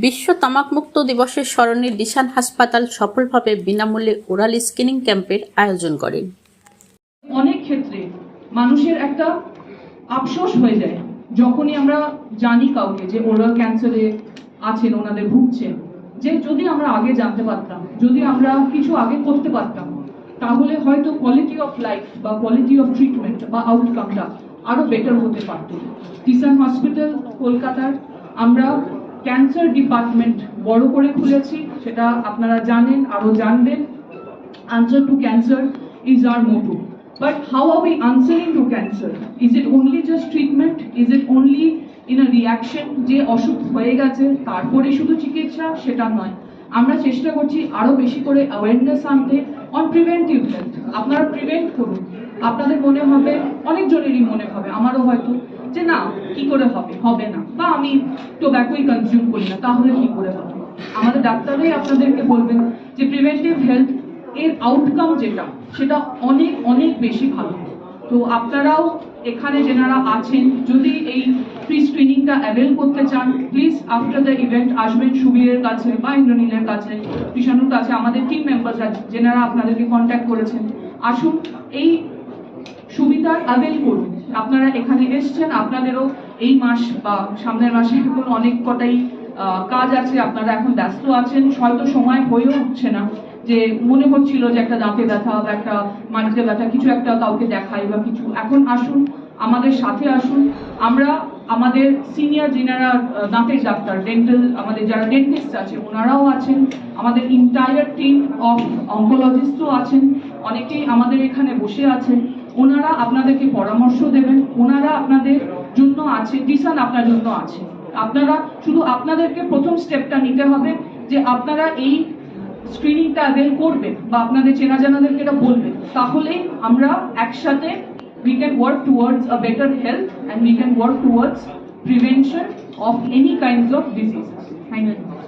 বিশ্ব তামাকমুক্ত দিবসের স্মরণে দিশান হাসপাতাল সফলভাবে বিনামূল্যে ওরাল স্ক্রিনিং ক্যাম্পের আয়োজন করেন অনেক ক্ষেত্রে মানুষের একটা আফসোস হয়ে যায়। যখনই আমরা জানি কাউকে যে ওরাল ক্যান্সারে আছেন, ওনাদের ভুগছেন, যে যদি আমরা আগে জানতে পারতাম, যদি আমরা কিছু আগে করতে পারতাম, তাহলে হয়তো কোয়ালিটি অফ লাইফ বা কোয়ালিটি অফ ট্রিটমেন্ট বা আউটকামটা আরও বেটার হতে পারত। কিষান হসপিটাল কলকাতার আমরা ক্যান্সার ডিপার্টমেন্ট বড় করে খুলেছি, সেটা আপনারা জানেন আরও জানবেন answer to cancer is our motto. But how are we answering to cancer? Is it only just treatment? Is it only in a reaction যে অসুখ হয়ে গেছে, তারপরে শুধু চিকিৎসা সেটা নয় আমরা চেষ্টা করছি আরও বেশি করে অ্যাওয়ারনেস আনতে অন প্রিভেন্টিভ হেলথ আপনারা প্রিভেন্ট করুন আপনাদের মনে হবে, অনেকজনেরই মনে হবে, আমারও হয়তো যে না, কি করে হবে? হবে না। বা আমি টোব্যাকোই কনজিউম করি না, তাহলে কি করে হবে? আমাদের ডাক্তাররাই আপনাদেরকে বলবেন যে প্রিভেন্টিভ হেলথ এর আউটকাম যেটা, সেটা অনেক অনেক বেশি ভালো। তো আপনারাও এখানে যেনারা আছেন, যদি এই ফ্রি স্ক্রিনিংটা অ্যাভেল করতে চান প্লিজ আফটার দ্য ইভেন্ট আসবেন সুবীরের কাছে বা ইন্দ্রনীলের কাছে, কৃষাণুর কাছে, আমাদের টিম মেম্বার্স আছে যেনারা আপনাদেরকে কন্ট্যাক্ট করেছেন। আসুন, এই সুবিধার অ্যাভেল করুন। আপনারা এখানে এসছেন, আপনাদেরও এই মাস বা সামনের মাসে এখন অনেক কটাই কাজ আছে, আপনারা এখন ব্যস্ত আছেন, হয়তো সময় হয়েও উঠছে না, যে মনে হচ্ছিল যে একটা দাঁতে ব্যথা বা একটা মাটিতে ব্যথা, কিছু একটা কাউকে দেখাই বা কিছু। এখন আসুন, আমাদের সাথে আসুন। আমরা আমাদের সিনিয়র যিনারা দাঁতের ডাক্তার ডেন্টাল আমাদের যারা ডেন্টিস্ট আছে, ওনারাও আছেন, আমাদের ইন্টায়ার টিম অফ অঙ্কোলজিস্টও আছেন, অনেকেই আমাদের এখানে বসে আছেন। ওনারা আপনাদেরকে পরামর্শ দেবেন, ওনারা আপনাদের জন্য আছে, ডিসান আপনার জন্য আছে আপনারা শুধু আপনাদেরকে প্রথম স্টেপটা নিতে হবে যে আপনারা এই স্ক্রিনিংটা অ্যাভেল করবেন বা আপনাদের চেনা জানাদেরকে এটা বলবেন তাহলেই আমরা একসাথে we can work towards a better health and we can work towards prevention of any kinds of diseases. Thank you.